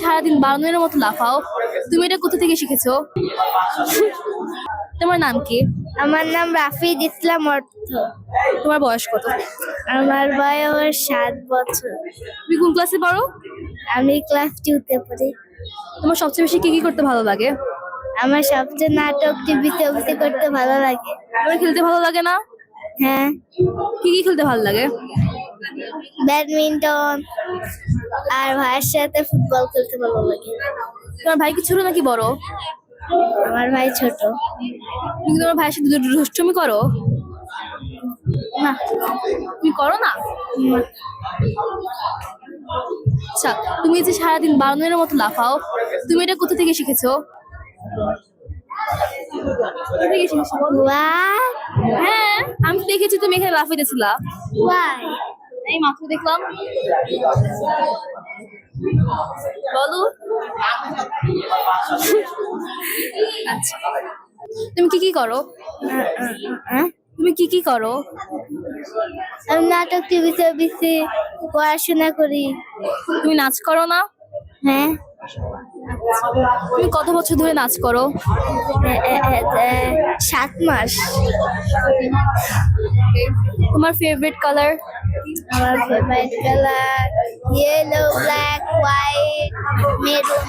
সারাদিন বারণের মতো লাফাও তুমি এটা কোথা থেকে শিখেছো? তোমার নাম কি? আমার নাম রাফিদ ইসলাম অর্থ। তোমার বয়স কত? আমার বয়স সাত বছর। তুমি কোন ক্লাসে পড়ো? আমি ক্লাস টুতে পড়ি। তোমার সবচেয়ে বেশি কি কি করতে ভালো লাগে? আমার সবচেয়ে নাটক টিভিতে অভিনয় করতে ভালো লাগে। তোমার খেলতে ভালো লাগে না? হ্যাঁ। কি কি খেলতে ভালো লাগে? ব্যাডমিন্টন আর ভাইয়ের সাথে ফুটবল খেলতে ভালো লাগে। তোমার ভাই কি ছোট নাকি বড়? আমার ভাই ছোট। তুমি তোমার ভাইয়ের সাথে দুষ্টুমি করো? না। তুমি করো না? আচ্ছা তুমি যে সারাদিন বারণের মতো লাফাও তুমি এটা কোথা থেকে শিখেছো? হ্যাঁ আমি দেখেছি তুমি এখানে লাফাইতেছিলা। ওয়াই এই মাত্র দেখলাম। বলো। আচ্ছা। তুমি কি কি করো? তুমি কি কি করো? আমি নাটক টিভিতে বেশি পড়াশোনা করি। তুমি নাচ করো না? হ্যাঁ। তুমি কত বছর ধরে নাচ করো? সাত মাস। তোমার ফেভারিট কালার আমার favourite colour yellow black white maroon